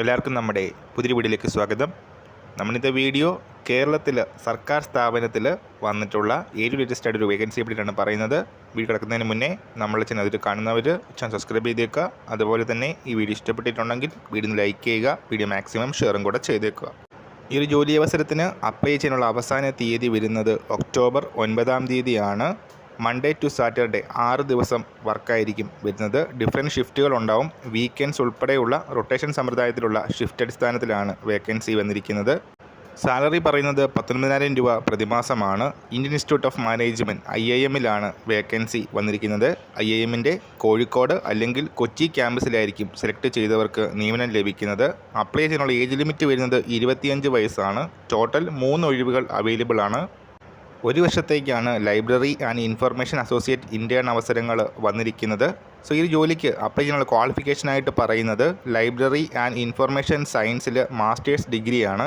എല്ലാവർക്കും നമ്മുടെ പുതിയ വീഡിയോയിലേക്ക് സ്വാഗതം. നമ്മളിത്തെ വീഡിയോ കേരളത്തിൽ സർക്കാർ സ്ഥാപനത്തിൽ വന്നിട്ടുള്ള ഏഴ് ലേറ്റസ്റ്റ് ആയിട്ട് ഒരു വേക്കൻസി പറ്റിയിട്ടാണ് പറയുന്നത്. വീഡിയോ കിടക്കുന്നതിന് മുന്നേ നമ്മൾ ചെന്നതിൽ കാണുന്നവർ ചാനൽ സബ്സ്ക്രൈബ് ചെയ്തേക്കുക. അതുപോലെ തന്നെ ഈ വീഡിയോ ഇഷ്ടപ്പെട്ടിട്ടുണ്ടെങ്കിൽ വീഡിയോ ലൈക്ക് ചെയ്യുക വീഡിയോ മാക്സിമം ഷെയറും കൂടെ ചെയ്തേക്കുക. ഈ ഒരു ജോലി അവസരത്തിന് അപ്ലൈ ചെയ്യാനുള്ള അവസാന തീയതി വരുന്നത് ഒക്ടോബർ ഒൻപതാം തീയതിയാണ്. മൺഡേ ടു സാറ്റർഡേ ആറ് ദിവസം വർക്കായിരിക്കും വരുന്നത്. ഡിഫറെന്റ് ഷിഫ്റ്റുകൾ ഉണ്ടാവും. വീക്കെൻഡ്സ് ഉൾപ്പെടെയുള്ള റൊട്ടേഷൻ സമ്പ്രദായത്തിലുള്ള ഷിഫ്റ്റ് അടിസ്ഥാനത്തിലാണ് വേക്കൻസി വന്നിരിക്കുന്നത്. സാലറി പറയുന്നത് പത്തൊൻപതിനായിരം രൂപ പ്രതിമാസമാണ്. Indian Institute of Management I I എമ്മിലാണ് vacancy വന്നിരിക്കുന്നത്. ഐ ഐ എമ്മിന്റെ കോഴിക്കോട് അല്ലെങ്കിൽ കൊച്ചി ക്യാമ്പസിലായിരിക്കും സെലക്ട് ചെയ്തവർക്ക് നിയമനം ലഭിക്കുന്നത്. അപ്ലൈ ചെയ്യാനുള്ള ഏജ് ലിമിറ്റ് വരുന്നത് ഇരുപത്തിയഞ്ച് വയസ്സാണ്. ടോട്ടൽ മൂന്ന് ഒഴിവുകൾ അവൈലബിൾ ആണ്. ഒരു വർഷത്തേക്കാണ് library and information associate intern അവസരങ്ങൾ വന്നിരിക്കുന്നത്. സോ ഈ ജോലിക്ക് അപ്ലൈ ചെയ്യാനുള്ള ക്വാളിഫിക്കേഷനായിട്ട് പറയുന്നത് ലൈബ്രറി ആൻഡ് ഇൻഫർമേഷൻ സയൻസിൽ മാസ്റ്റേഴ്സ് ഡിഗ്രിയാണ്